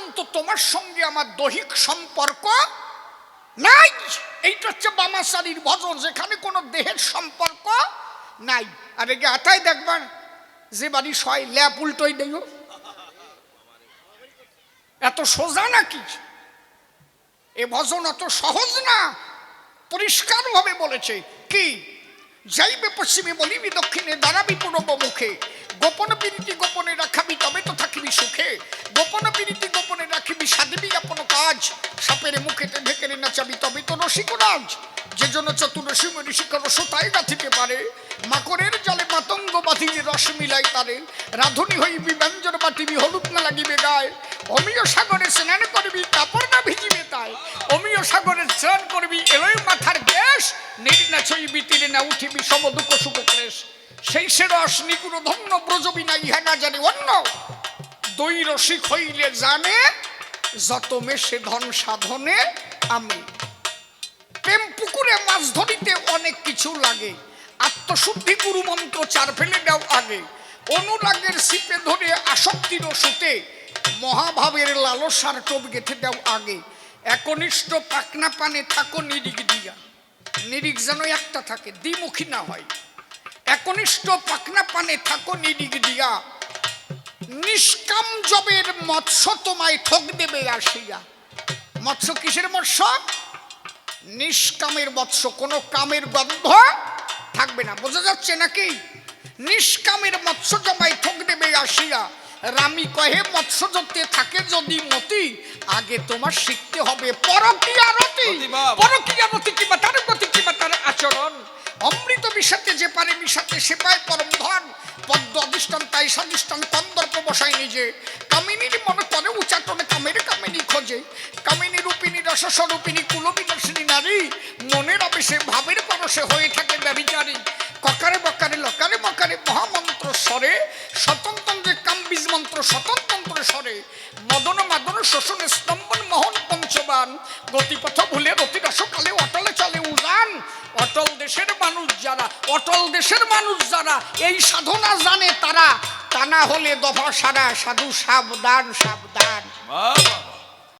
পর্যন্ত তোমার সঙ্গে আমার দৈহিক সম্পর্ক নাই। এইটা হচ্ছে বামাচারীর ভজন যেখানে কোনো দেহের সম্পর্ক নাই। আর এগে আটাই দেখবার, যে বাড়ি সয় ল্যাপ উল্টোই দেয় এত সোজা নাকি? এ ভজন অত সহজ না। পরিষ্কারভাবে বলেছে, কি? যাইবে পশ্চিমে বলিবি দক্ষিণে দাঁড়াবি পূর্ব মুখে। গোপন পিরিতি গোপনে রাখাবি সাপের মুখেতে ঢেকেরে নাচাবি তবে তো রসিকরাজ যে জন্য চতুর রসিম ঋষিক রসতাই গাথিতে পারে। মাকড়ের জলে মাতঙ্গ বাঁধিলে রস মিলাই তারে। রাধুনি হইবি ব্যঞ্জন বাটিবি হলুদ না লাগিবে গায়ে। অমিয় সাগরে স্নান করবি কাপড় না ভিজিবে তাই। অমিয় সাগরে স্নান করবি এলোই মাথার গ্যাস। নির না ছইবি তীরে না উঠিবি সম দুঃখ সুখ ক্লেশ। সেই সে রস নিগুণ ধন্য ব্রজবি না, ইহা না জানে অন্য। দই রসিক হইলে জানে যত মেশে ধন সাধনে আমি। প্রেম পুকুরে মাছ ধরিতে অনেক কিছু লাগে। আত্মশুদ্ধি গুরু মন্ত্র চার ফেলে দাও আগে। অনুরাগের সিপে ধরে আসক্তির সুতে মহাভাবের লালসার টোপ গেথে দাও আগে। একনিষ্ঠ পাকনা পানে থাকো নিরিক দিয়া। নিরিক যেন একটা থাকে, দ্বিমুখী না হয়। একনিষ্ঠ পাকনা পানে থাকো নিরিক দিয়া। নিষ্কাম জবের মৎস্য তোমায় ঠক দেবে আসিয়া। মৎস্য কিসের মৎস্য? নিষ্কামের মৎস্য কোনো কামের গন্ধ থাকবে না। বোঝা যাচ্ছে নাকি? নিষ্কামের মৎস্য জমাই ঠক দেবে আসিয়া। রামি কহে মৎস্য থাকে যদি মতি আগে তোমার শিখতে হবে পরকিয়ারতি। পরকিয়ারতি কিংবা তার প্রতি কিংবা তার আচরণ। অমৃত মিশাতে যে পারে মিশাতে সে পায় পরম ধন। পদ্ম অধিষ্ঠান তাই সদিষ্ঠান কন্দর্প বসায় নিজে। কামিনীর মনে করে উচ্চাটনে কামের কামিনী খোঁজে। কামিনী রূপিনী রসস্বরূপিনী কুলবিনাশিনী নারী। মনের অবেশে ভাবের পরশে হয়ে থাকে ব্যবিচারী ককারে বকারে, লকারে মকারে মহামন্ত্র স্বরে। স্বতন্ত্রে কাম্বিজ মন্ত্র, স্বতন্ত্র স্বরে। মদন, মাদন, শোষণ, স্তম্ভন, মোহন, পঞ্চবান। গতিপথ ভুলে রতি রসকালে অটলে চলে দেশের মানুষ যারা, অটল দেশের মানুষ যারা, এই সাধনা জানে তারা। তা না হলে দফা সারা, সাধু সাবধান সাবধান।